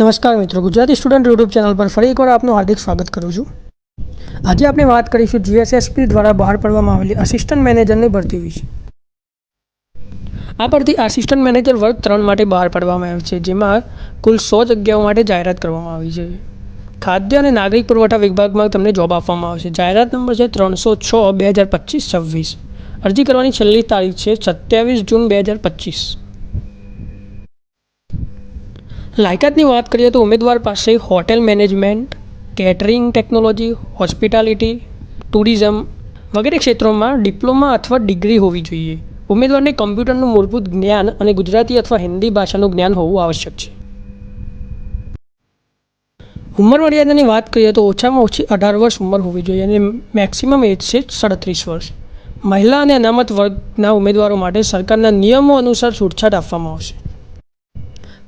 નમસ્કાર મિત્રો, Gujarati student YouTube channel પર ફરી એકવાર આપનું હાર્દિક સ્વાગત કરું છું. આજે આપણે વાત કરીશું જીએસએસપી દ્વારા બહાર પાડવામાં આવેલી આસિસ્ટન્ટ મેનેજરની ભરતી વિશે. આ ભરતી આસિસ્ટન્ટ મેનેજર વર્ગ ત્રણ માટે બહાર પાડવામાં આવી છે, જેમાં કુલ સો જગ્યાઓ માટે જાહેરાત કરવામાં આવી છે. ખાદ્ય અને નાગરિક પુરવઠા વિભાગમાં તમને જોબ આપવામાં આવશે. જાહેરાત નંબર છે ત્રણસો છ, બે હજાર પચીસ, છવ્વીસ. અરજી કરવાની છેલ્લી તારીખ છે સત્યાવીસ જૂન, બે હજાર પચીસ. લાયકાતની વાત કરીએ તો ઉમેદવાર પાસે hotel management, catering technology, hospitality, tourism વગેરે ક્ષેત્રોમાં ડિપ્લોમા અથવા ડિગ્રી હોવી જોઈએ. ઉમેદવારને કમ્પ્યુટરનું મૂળભૂત જ્ઞાન અને ગુજરાતી અથવા હિન્દી ભાષાનું જ્ઞાન હોવું આવશ્યક છે. ઉંમર મર્યાદાની વાત કરીએ તો ઓછામાં ઓછી અઢાર વર્ષ ઉંમર હોવી જોઈએ અને મેક્સિમમ એજ છે સાડત્રીસ વર્ષ. મહિલા અને અનામત વર્ગના ઉમેદવારો માટે સરકારના નિયમો અનુસાર છૂટછાટ આપવામાં આવશે.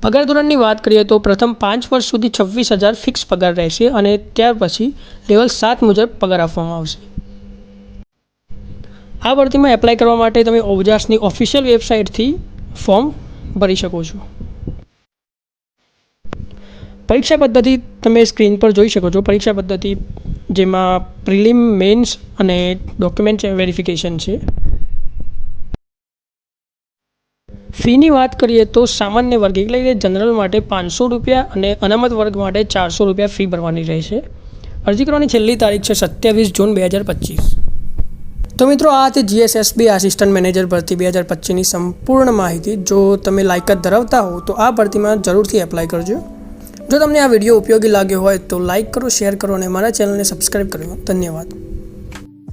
પગાર ધોરણની વાત કરીએ તો પ્રથમ પાંચ વર્ષ સુધી છવ્વીસ હજાર ફિક્સ પગાર રહેશે અને ત્યાર પછી લેવલ સાત મુજબ પગાર આપવામાં આવશે. આ ભરતીમાં એપ્લાય કરવા માટે તમે ઓજાસની ઓફિશિયલ વેબસાઇટથી ફોર્મ ભરી શકો છો. પરીક્ષા પદ્ધતિ તમે સ્ક્રીન પર જોઈ શકો છો. પરીક્ષા પદ્ધતિ જેમાં પ્રિલિમ મેન્સ અને ડોક્યુમેન્ટ વેરિફિકેશન છે. ફીની વાત કરીએ તો સામાન્ય વર્ગ એટલે કે જનરલ માટે પાંચસો રૂપિયા અને અનામત વર્ગ માટે ચારસો રૂપિયા ફી ભરવાની રહેશે. અરજી કરવાની છેલ્લી તારીખ છે સત્યાવીસ જૂન બે હજાર પચીસ. તો મિત્રો, આ હતી જીએસએસબી આસિસ્ટન્ટ મેનેજર ભરતી બે હજાર પચીસની સંપૂર્ણ માહિતી. જો તમે લાયકાત ધરાવતા હો, તો આ ભરતીમાં જરૂરથી એપ્લાય કરજો. જો તમને આ વીડિયો ઉપયોગી લાગ્યો હોય, તો લાઇક કરો શેર કરો અને મારા ચેનલને સબસ્ક્રાઈબ કરો ધન્યવાદ.